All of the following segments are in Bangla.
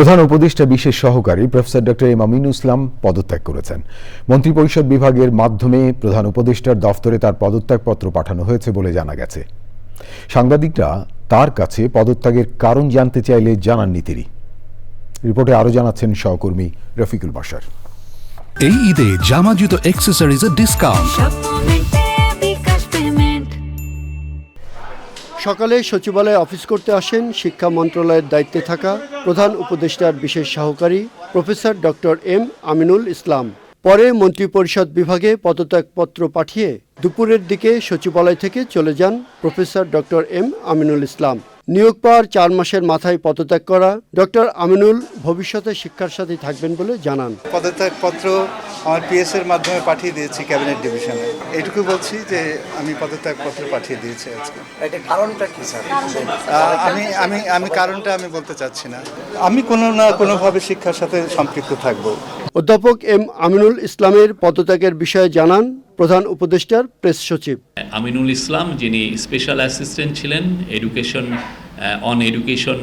প্রধান উপদেষ্টা বিশেষ সহকারী professor doctor M Aminul Islam পদত্যাগ করেছেন। মন্ত্রিপরিষদ বিভাগের মাধ্যমে প্রধান উপদেষ্টার দফতরে তার পদত্যাগপত্র পাঠানো হয়েছে বলে জানা গেছে। সাংবাদিকরা তার কাছে পদত্যাগের কারণ জানতে চাইলে জানাননি তিনি। রিপোর্টে আরও জানাচ্ছেন সহকর্মী রফিকুল বাসার এই ঈদে জামা জুতো অ্যাক্সেসরিজের ডিসকাউন্ট সকালে সচিবালয়ে অফিস করতে আসেন শিক্ষা মন্ত্রণালয়ের দায়িত্বে থাকা প্রধান উপদেষ্টার বিশেষ সহকারী professor doctor M Aminul Islam. পরে মন্ত্রিপরিষদ বিভাগে পদত্যাগপত্র পাঠিয়ে দুপুরের দিকে সচিবালয় থেকে চলে যান professor doctor M Aminul Islam. নিয়োগ পাওয়ার চার মাসের মাথায় পদত্যাগ করা। ডক্টর আমিনুল ভবিষ্যতে শিক্ষার সাথে থাকবেন বলে জানান। পদত্যাগপত্র আমার পিএস এর মাধ্যমে পাঠিয়ে দিয়েছি ক্যাবিনেট ডিভিশনে। এইটুকু বলছি যে আমি পদত্যাগপত্র পাঠিয়ে দিয়েছি আজকে। এটা কারণটা কি স্যার? আহ, আমি আমি আমি কারণটা আমি বলতে চাচ্ছি না। আমি কোনো না কোনোভাবে শিক্ষার সাথে সম্পৃক্ত থাকব। অধ্যাপক এম আমিনুল ইসলামের পদত্যাগের বিষয়ে জানান প্রধান উপদেষ্টার প্রেস সচিব। আমিনুল ইসলাম যিনি স্পেশাল অ্যাসিস্ট্যান্ট ছিলেন এডুকেশন অন এডুকেশন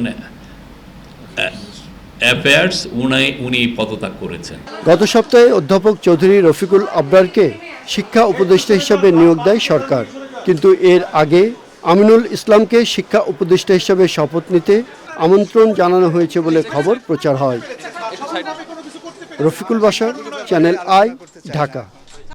অ্যাফেয়ার্স উনি উনি পদত্যাগ করেছেন। গত সপ্তাহে অধ্যাপক চৌধুরী রফিকুল আবরারকে শিক্ষা উপদেষ্টা হিসাবে নিয়োগ দেয় সরকার। কিন্তু এর আগে আমিনুল ইসলামকে শিক্ষা উপদেষ্টা হিসাবে শপথ নিতে আমন্ত্রণ জানানো হয়েছে বলে খবর প্রচার হয়। রফিকুল বাসার চ্যানেল আই ঢাকা